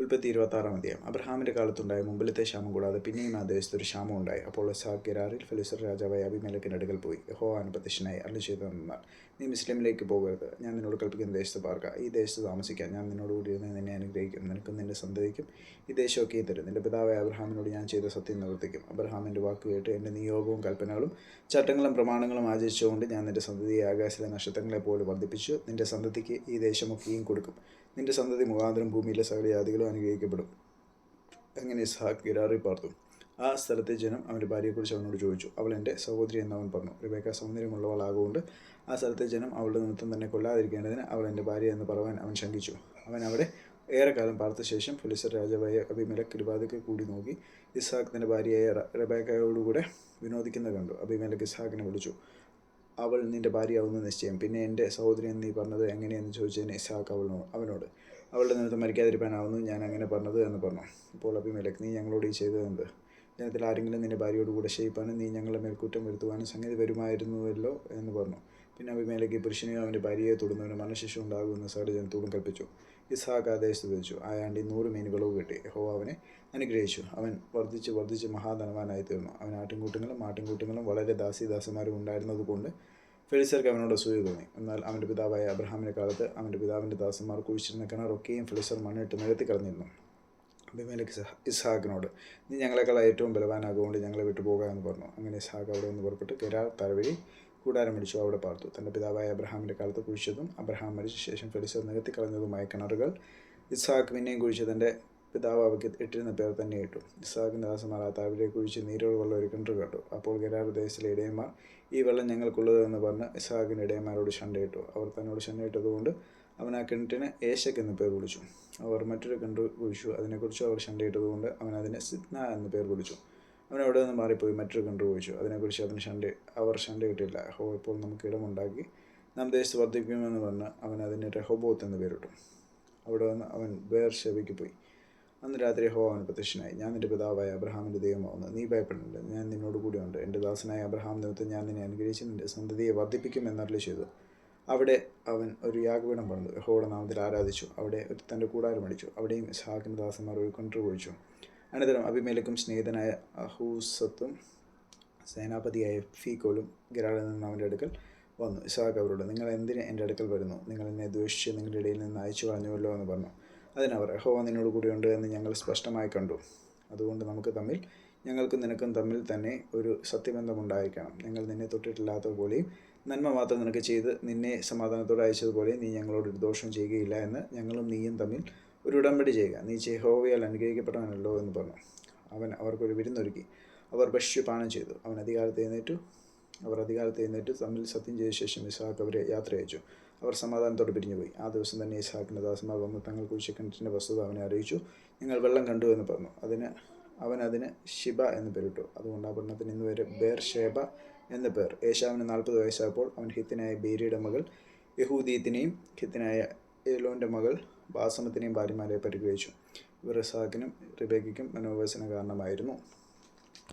ഉൽപ്പത്തി ഇരുപത്തി ആറാം അധ്യായം. അബ്രഹാമിന്റെ കാലത്തുണ്ടായ മുമ്പിലത്തെ ക്ഷാമം കൂടാതെ പിന്നെയും ആ ദേശത്ത് ഒരു ക്ഷാമം ഉണ്ടായി. അപ്പോൾ ഇസാഖ് ഗെരാറിൽ ഫലിസർ രാജാവായ അഭിമേലക്കിന്റെ അടുക്കൽ പോയി. യഹോ അനുപ്രത്യക്ഷനായി അറിഞ്ഞു ചെയ്തു എന്നാൽ നീ മുസ്ലിമിലേക്ക് പോകരുത്. ഞാൻ നിന്നോട് കൽപ്പിക്കുന്ന ദേശത്ത് പാർക്കുക ഈ ദേശത്ത് താമസിക്കാൻ ഞാൻ നിന്നോട് കൂടി ഇരുന്ന് നിന്നെ അനുഗ്രഹിക്കും. നിനക്കും നിന്റെ സന്തതിക്കും ഈ ദേശമൊക്കെ തരും. നിന്റെ പിതാവായ അബ്രഹാമിനോട് ഞാൻ ചെയ്ത സത്യം നിവർത്തിക്കും. അബ്രഹാമിന്റെ വാക്ക് കേട്ട് എന്റെ നിയോഗവും കൽപ്പനകളും ചട്ടങ്ങളും പ്രമാണങ്ങളും ആചരിച്ചുകൊണ്ട് ഞാൻ നിന്റെ സന്തതിയെ ആകാശത്തിലെ നക്ഷത്രങ്ങളെ പോലെ വർദ്ധിപ്പിച്ചു. നിന്റെ സന്തതിക്ക് ഈ ദേശമൊക്കെയും കൊടുക്കും. നിന്റെ സന്തതി മുഖാന്തരം ഭൂമിയിലെ സകല ജാതികളും അനുഗ്രഹിക്കപ്പെടും. അങ്ങനെ ഇസ്ഹാഖ് ഗിരാറി പാർത്തു? ആ സ്ഥലത്തെ ജനം അവന്റെ ഭാര്യയെക്കുറിച്ച് അവനോട് ചോദിച്ചു. അവൾ എന്റെ സഹോദരി എന്നവൻ പറഞ്ഞു. റിബേക്ക സൗന്ദര്യമുള്ളവളാകൊണ്ട് ആ സ്ഥലത്തെ ജനം അവളുടെ നിമിത്തം തന്നെ കൊല്ലാതിരിക്കേണ്ടതിന് അവൾ എന്റെ ഭാര്യ എന്ന് പറയാൻ അവൻ ശങ്കിച്ചു. അവൻ അവിടെ ഏറെക്കാലം പാർത്ത ശേഷം ഫിലിസർ രാജാവായ അഭിമലക് കിരുപാതയ്ക്ക് കൂടി നോക്കി. ഇസ്ഹാഖ് തന്റെ ഭാര്യയായ റബേക്കയോടുകൂടെ വിനോദിക്കുന്നത് കണ്ടു. അഭിമലക് ഇസ്ഹാഖിനെ വിളിച്ചു. അവൾ നിന്റെ ഭാര്യയാവുന്ന നിശ്ചയം. പിന്നെ എന്റെ സഹോദരി എന്ന് നീ പറഞ്ഞത് എങ്ങനെയെന്ന് ചോദിച്ചതിന് ഇസാഖ് അവൾ അവനോട് അവളുടെ നിമിത്തം മരിക്കാതിരിക്കാനാവുന്നു ഞാൻ അങ്ങനെ പറഞ്ഞത് എന്ന് പറഞ്ഞു. ഇപ്പോൾ അഭിമേലക് നീ ഞങ്ങളോട് ഈ ചെയ്തതെന്ത് ജനത്തിൽ ആരെങ്കിലും നിന്റെ ഭാര്യയോട് കൂടെ ക്ഷയിപ്പാനും നീ ഞങ്ങളുടെ മേൽക്കുറ്റം വരുത്തുവാനും സംഗതി വരുമായിരുന്നുവല്ലോ? എന്ന് പറഞ്ഞു. പിന്നെ അഭിമേലേക്ക് പുരുഷനെയോ അവന്റെ ഭാര്യയെ തൊടുന്നവന് മനുഷ്യശു ഉണ്ടാകുമെന്ന് സകല ജനത്തോടും കൽപ്പിച്ചു. ഇസ്ഹാഖ് ആദേശത്ത് വെച്ചു. ആയാണ്ടി നൂറ് മീൻ വിളവ് കിട്ടി. ഹോ അവനെ അനുഗ്രഹിച്ചു. അവൻ വർദ്ധിച്ച് വർദ്ധിച്ച് മഹാധനവാനായി തീർന്നു അവൻ ആട്ടിൻകൂട്ടങ്ങളും ആട്ടിൻകൂട്ടങ്ങളും വളരെ ദാസിദാസന്മാരും ഉണ്ടായിരുന്നതുകൊണ്ട് ഫെലിസർക്ക് അവനോട് അസൂയ തോന്നി. എന്നാൽ അവന്റെ പിതാവായ അബ്രഹാമിന്റെ കാലത്ത് അവന്റെ പിതാവിന്റെ ദാസന്മാർ കുഴിച്ചിരുന്ന കിണറൊക്കെയും ഫെലിസർ മണ്ണിട്ട് നിരത്തി കളഞ്ഞിരുന്നു. അഭിമേലക്ക് ഇസ്ഹാഖിനോട് നീ ഞങ്ങളെക്കാൾ ഏറ്റവും ബലവാനാകുകൊണ്ട് ഞങ്ങളെ വിട്ടുപോകുക എന്ന് പറഞ്ഞു. അങ്ങനെ ഇസ്ഹാഖ് അവിടെ നിന്ന് പുറപ്പെട്ട് കെരാർ തലവഴി കൂടാരം അടിച്ചു അവിടെ പാർത്തു. തന്റെ പിതാവായ അബ്രഹാമിന്റെ കാലത്ത് കുഴിച്ചതും അബ്രഹാം മരിച്ച ശേഷം ഫെലിസർ നികത്തി കളഞ്ഞതുമായ കിണറുകൾ ഇസ്ഹാഖ് പിന്നെയും കുഴിച്ച് തന്റെ പിതാവ് അവയ്ക്ക് ഇട്ടിരുന്ന പേർ തന്നെ ഇട്ടു. ഇസ്ഹാഖിന്റെ ദാസന്മാർ ആ താഴ്വരെ കുഴിച്ച് നീരോട് വെള്ളം ഒരു കിണർ കണ്ടു. അപ്പോൾ ഗരാർ ദേശത്തിലെ ഇടയന്മാർ ഈ വെള്ളം ഞങ്ങൾക്കുള്ളത് എന്ന് പറഞ്ഞ് ഇസ്ഹാഖിന്റെ ഇടയന്മാരോട് ഷണ്ടയിട്ടു അവർ തന്നോട് ഷണ്ടയിട്ടതുകൊണ്ട് അവൻ ആ കിണറ്റിന് ഏശക് എന്ന് പേർ വിളിച്ചു. അവർ മറ്റൊരു കിണർ കുഴിച്ചു. അതിനെക്കുറിച്ച് അവർ ഷണ്ടയിട്ടതുകൊണ്ട് അവൻ അതിനെ സിദ്ന എന്ന് പേർ വിളിച്ചു. അവൻ അവിടെ നിന്ന് മാറിപ്പോയി? മറ്റൊരു കൺട്രി ചോദിച്ചു അതിനെക്കുറിച്ച് അവന് ശണ്ട അവർ ശണ്ടയിട്ടില്ല ഹോ ഇപ്പോൾ നമുക്ക് ഇടമുണ്ടാക്കി. നാം ദേശത്ത് വർദ്ധിപ്പിക്കുമെന്ന് പറഞ്ഞ് അവൻ അതിന് രഹോബോത്ത് എന്ന് പേരിട്ടു. അവിടെ നിന്ന് അവൻ വേർ ശവിക്ക് പോയി. അന്ന് രാത്രി ഹോ അവൻ പ്രത്യക്ഷനായി. ഞാൻ നിന്റെ പിതാവായ അബ്രഹാമിന്റെ ദൈവമാവുന്നു. നീ ഭയപ്പെടേണ്ട ഞാൻ നിന്നോട് കൂടിയുണ്ട്. എന്റെ ദാസനായ അബ്രഹാം നിമിത്തം ഞാൻ നിന്നെ അനുഗ്രഹിച്ച് നിന്റെ സന്തതിയെ വർദ്ധിപ്പിക്കും എന്നറിയി ചെയ്തു. അവിടെ അവൻ ഒരു യാഗപീഠം പറഞ്ഞു യഹോയുടെ നാമത്തിൽ ആരാധിച്ചു. അവിടെ ഒരു തന്റെ കൂടാരം അടിച്ചു. അവിടെയും ഇസ്ഹാക്കിന്റെ ദാസന്മാർ ഒരു കൺട്രി കുഴിച്ചു അനന്തരം അഭിമേലക്കും സ്നേഹിതനായ അഹൂസത്തും സേനാപതിയായ ഫീക്കോളും ഗരാളിൽ നിന്ന് അവന്റെ അടുക്കൽ വന്നു. ഇസാഖ് അവരോട് നിങ്ങൾ എന്തിന് എന്റെ അടുക്കൽ വരുന്നു? നിങ്ങൾ എന്നെ ദ്വേഷിച്ച് നിങ്ങളുടെ ഇടയിൽ നിന്ന് അയച്ചു കളഞ്ഞുവല്ലോ എന്ന് പറഞ്ഞു. അതിനവർ യഹോവ നിന്നോട് കൂടിയുണ്ട് എന്ന് ഞങ്ങൾ സ്പഷ്ടമായി കണ്ടു. അതുകൊണ്ട് നമുക്ക് തമ്മിൽ ഞങ്ങൾക്കും നിനക്കും തമ്മിൽ തന്നെ ഒരു സത്യബന്ധമുണ്ടായിരിക്കണം. ഞങ്ങൾ നിന്നെ തൊട്ടിട്ടില്ലാത്ത പോലെയും നന്മ മാത്രം നിനക്ക് ചെയ്ത് നിന്നെ സമാധാനത്തോടെ അയച്ചതുപോലെ നീ ഞങ്ങളോട് ദോഷം ചെയ്യുകയില്ല എന്ന് ഞങ്ങളും നീയും തമ്മിൽ ഒരു ഉടമ്പടി ചെയ്യുക. നീ ചെഹോവയാൽ അനുഗ്രഹിക്കപ്പെട്ടവനല്ലോ എന്ന് പറഞ്ഞു. അവൻ അവർക്കൊരു വിരുന്നൊരുക്കി. അവർ ഭക്ഷ്യപാനം ചെയ്തു. അവൻ അധികാരത്തെ എഴുന്നേറ്റു. അവർ അധികാരത്തെ എഴുന്നേറ്റ്. തമ്മിൽ സത്യം ചെയ്ത ശേഷം ഇസാഖ് അവരെ യാത്ര അയച്ചു. അവർ സമാധാനത്തോടെ പിരിഞ്ഞുപോയി. ആ ദിവസം തന്നെ ഇസാഖിന്റെ ദാസന്മാർ വന്ന്. തങ്ങൾ കുഴിച്ച കിണറ്റിന്റെ വസ്തുത അവനെ അറിയിച്ചു. നിങ്ങൾ വെള്ളം കണ്ടു എന്ന് പറഞ്ഞു. അതിന് അവൻ അതിന് ഷിബ എന്ന് പേരിട്ടു. അതുകൊണ്ട് ആ പട്ടണത്തിന് ഇന്ന് വരെ ബേർ ഷേബ എന്ന പേർ. ഏശാവിന് നാൽപ്പത് വയസ്സായപ്പോൾ അവൻ ഹിത്തിനായ ബേരിയുടെ മകൾ യഹൂദീത്തിനെയും ഹിത്തിനായ ഏലോന്റെ മകൾ ബാസമത്തിനെയും ഭാര്യമാരെ പരിഗ്രഹിച്ചു. ഇവർ ഇസാക്കിനും റിബേക്കും മനോവേശന കാരണമായിരുന്നു.